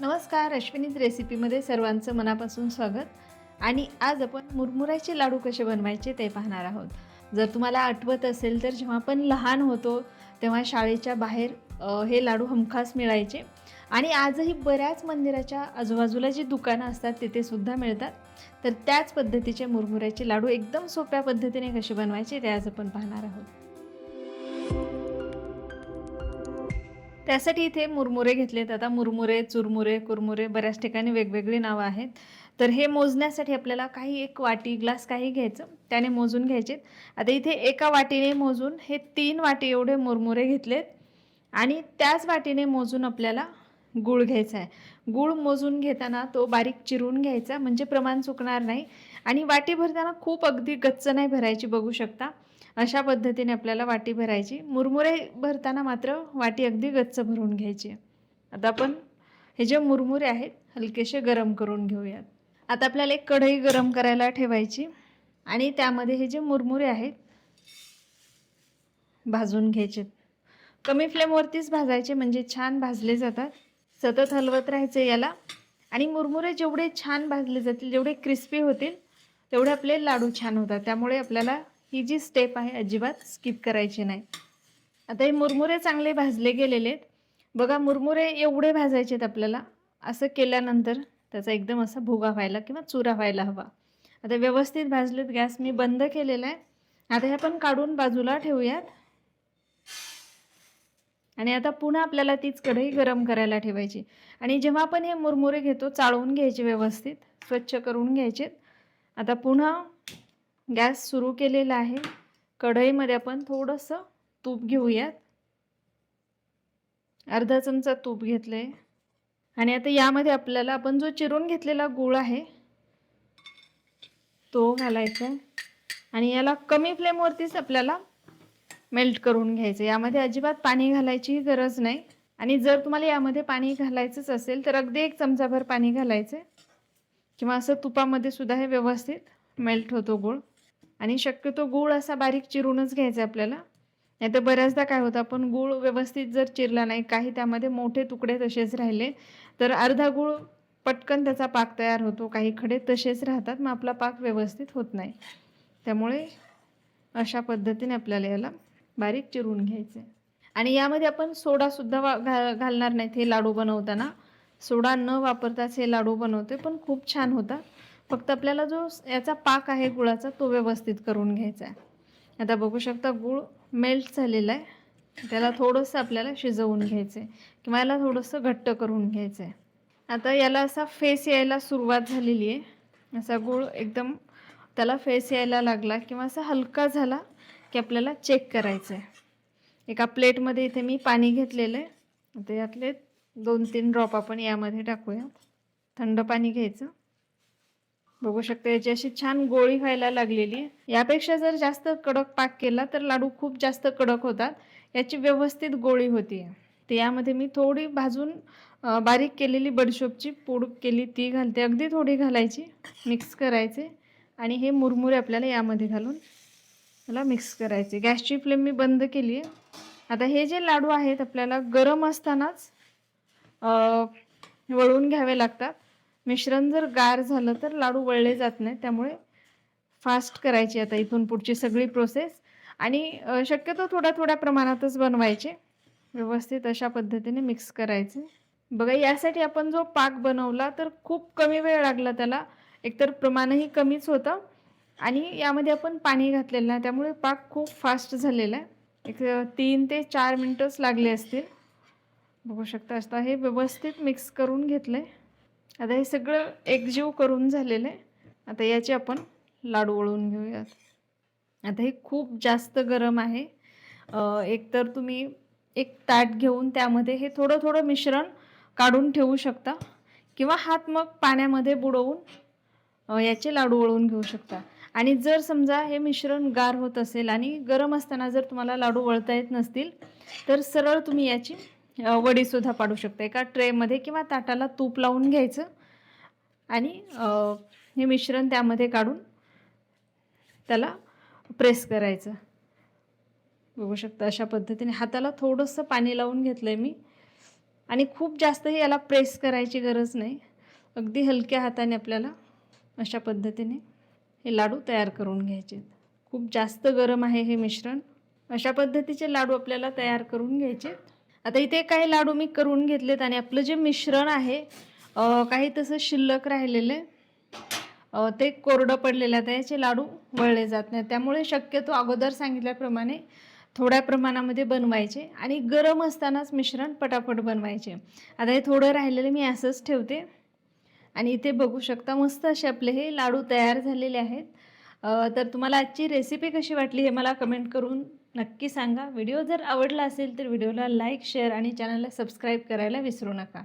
नमस्कार अश्विनीज रेसिपीमध्ये सर्वांचं मनापासून स्वागत. आणि आज आपण मुरमुऱ्याचे लाडू कसे बनवायचे ते पाहणार आहोत. जर तुम्हाला आठवत असेल तर जेव्हा आपण लहान होतो तेव्हा शाळेच्या बाहेर हे लाडू हमखास मिळायचे. आणि आजही बऱ्याच मंदिराच्या आजूबाजूला जी दुकानं असतात तिथे सुद्धा मिळतात. तर त्याच पद्धतीचे मुरमुऱ्याचे लाडू एकदम सोप्या पद्धतीने कसे बनवायचे ते आज आपण पाहणार आहोत. त्यासाठी इथे मुरमुरे घेतलेत. आता मुरमुरे चुरमुरे कुरमुरे बऱ्याच ठिकाणी वेगवेगळी नावं आहेत. तर हे मोजण्यासाठी आपल्याला काही एक वाटी ग्लास काही घ्यायचं. त्याने मोजून घ्यायचे आता इथे एका वाटीने मोजून हे तीन वाटी एवढे मुरमुरे घेतलेत. आणि त्याच वाटीने मोजून आपल्याला गूळ घ्यायचा आहे. गूळ मोजून घेताना तो बारीक चिरून घ्यायचा. म्हणजे प्रमाण चुकणार नाही. आणि वाटी भरताना खूप अगदी गच्च नाही भरायची बघू शकता. अशा पद्धतीने आपल्याला वाटी भरायची. मुरमुरे भरताना मात्र वाटी अगदी गच्च भरून घ्यायची. आता आपण हे जे मुरमुरे आहेत हलकेसे गरम करून घेऊयात. आता आपल्याला एक कढई गरम करायला ठेवायची आणि त्यामध्ये हे जे मुरमुरे आहेत भाजून घ्यायचे. कमी फ्लेमवरतीच भाजायचे म्हणजे छान भाजले जातात. सतत हलवत राहायचे याला. आणि मुरमुरे जेवढे छान भाजले जातील जेवढे क्रिस्पी होतील तेवढे आपले लाडू छान होतात. त्यामुळे आपल्याला ही जी स्टेप आहे अजिबात स्किप करायची नाही. आता हे मुरमुरे चांगले भाजले गेलेले आहेत. बघा मुरमुरे एवढे भाजायचे आहेत आपल्याला. असं केल्यानंतर त्याचा एकदम असा भुगा व्हायला किंवा चुरा व्हायला हवा. आता व्यवस्थित भाजलेत गॅस मी बंद केलेला आहे. आता हे आपण काढून बाजूला ठेवूयात. आणि आता पुन्हा आपल्याला तीच कढई गरम करायला ठेवायची. आणि जेव्हा आपण हे मुरमुरे घेतो चाळवून घ्यायचे व्यवस्थित स्वच्छ करून घ्यायचे आता पुन्हा गॅस सुरू केलेला आहे. कढईमध्ये आपण थोडंसं तूप घेऊयात. अर्धा चमचा तूप घेतलं आहे आणि आता यामध्ये आपल्याला आपण जो चिरून घेतलेला गूळ आहे तो घालायचा आहे. आणि याला कमी फ्लेमवरतीच आपल्याला मेल्ट करून घ्यायचं यामध्ये अजिबात पाणी घालायचीही गरज नाही. आणि जर तुम्हाला यामध्ये पाणी घालायचंच असेल तर अगदी एक चमचाभर पाणी घालायचं किंवा असं तुपामध्ये सुद्धा हे व्यवस्थित मेल्ट होतो गूळ. आणि शक्यतो गूळ असा बारीक चिरूनच घ्यायचा आपल्याला. नाही तर बऱ्याचदा काय होतं आपण गूळ व्यवस्थित जर चिरला नाही काही त्यामध्ये मोठे तुकडे तसेच राहिले तर अर्धा गूळ पटकन त्याचा पाक तयार होतो काही खडे तसेच राहतात मग आपला पाक व्यवस्थित होत नाही. त्यामुळे अशा पद्धतीने आपल्याला याला बारीक चिरून घ्यायचं. आहे आणि यामध्ये आपण सोडासुद्धा वा घा घालणार नाहीत हे लाडू बनवताना. सोडा न वापरताच हे लाडू बनवते पण खूप छान होतात फक्त आपल्याला जो याचा पाक आहे गुळाचा तो व्यवस्थित करून घ्यायचा आहे. आता बघू शकता गूळ मेल्ट झालेला आहे. त्याला थोडंसं आपल्याला शिजवून घ्यायचं आहे किंवा याला थोडंसं घट्ट करून घ्यायचं आहे आता याला असा फेस यायला सुरुवात झालेली आहे. असा गूळ एकदम त्याला फेस यायला लागला किंवा असा हलका झाला की आपल्याला चेक करायचं आहे एका प्लेटमध्ये इथे मी पाणी घेतलेलं आहे. आता यातले दोन तीन ड्रॉप आपण यामध्ये टाकूया थंड पाणी घ्यायचं. बघू शकता याची अशी छान गोळी व्हायला लागलेली यापेक्षा जर जास्त कडक पाक केला तर लाडू खूप जास्त कडक होतात. याची व्यवस्थित गोळी होती. तर यामध्ये मी थोडी भाजून बारीक केलेली बडशोपची पूड केली ती घालते. अगदी थोडी घालायची मिक्स करायचे. आणि हे मुरमुरे आपल्याला यामध्ये घालून त्याला मिक्स करायचे. गॅसची फ्लेम मी बंद केली आहे. आता हे जे लाडू आहेत आपल्याला गरम असतानाच वळून घ्यावे लागतात. मिश्रण जर गार झालं तर लाडू वळले जात नाही. त्यामुळे फास्ट करायची आता इथून पुढची सगळी प्रोसेस आणि शक्यतो थोड्या थोड्या प्रमाणातच बनवायचे. व्यवस्थित अशा पद्धतीने मिक्स करायचे. बघा यासाठी आपण जो पाक बनवला तर खूप कमी वेळ लागला त्याला. एकतर प्रमाणही कमीच होतं. आणि यामध्ये आपण पाणी घातलेलं नाही. त्यामुळे पाक खूप फास्ट झालेला आहे. एक तीन ते चार मिनटंच लागले असतील. बघू शकता असता हे व्यवस्थित मिक्स करून घेतलं आहे आता हे सगळं एकजीव करून झालेलं आहे. आता याचे आपण लाडू वळून घेऊयात. आता हे खूप जास्त गरम आहे. एकतर तुम्ही एक ताट घेऊन त्यामध्ये हे थोडं थोडं मिश्रण काढून ठेवू शकता किंवा हात मग पाण्यामध्ये बुडवून याचे लाडू वळून घेऊ शकता. आणि जर समजा हे मिश्रण गार होत असेल आणि गरम असताना जर तुम्हाला लाडू वळता येत नसतील तर सरळ तुम्ही याची वडीसुद्धा पाडू शकता. एका ट्रेमध्ये किंवा ताटाला तूप लावून घ्यायचं आणि हे मिश्रण त्यामध्ये काढून त्याला प्रेस करायचं. बघू शकता अशा पद्धतीने हाताला थोडंसं पाणी लावून घेतलं आहे मी. आणि खूप जास्तही याला प्रेस करायची गरज नाही. अगदी हलक्या हाताने आपल्याला अशा पद्धतीने हे लाडू तयार करून घ्यायचे आहेत. खूप जास्त गरम आहे हे मिश्रण. अशा पद्धतीचे लाडू आपल्याला तयार करून घ्यायचे आहेत. आता इथे काही लाडू मी करून घेतलेत आणि आपलं जे मिश्रण आहे काही तसं शिल्लक राहिलेलं आहे. ते कोरडं पडलेलं आहे. त्याचे लाडू वळले जात नाही त्यामुळे शक्यतो अगोदर सांगितल्याप्रमाणे थोड्या प्रमाणामध्ये बनवायचे आणि गरम असतानाच मिश्रण पटापट बनवायचे. आता हे थोडं राहिलेलं मी असंच ठेवते. आणि इथे बघू शकता मस्त असे आपले हे लाडू तयार झालेले आहेत. तर तुम्हाला आजची रेसिपी कशी वाटली हे मला कमेंट करून नक्की सांगा. व्हिडिओ जर आवडला असेल तर व्हिडिओला लाईक शेअर आणि चॅनलला सबस्क्राईब करायला विसरू नका.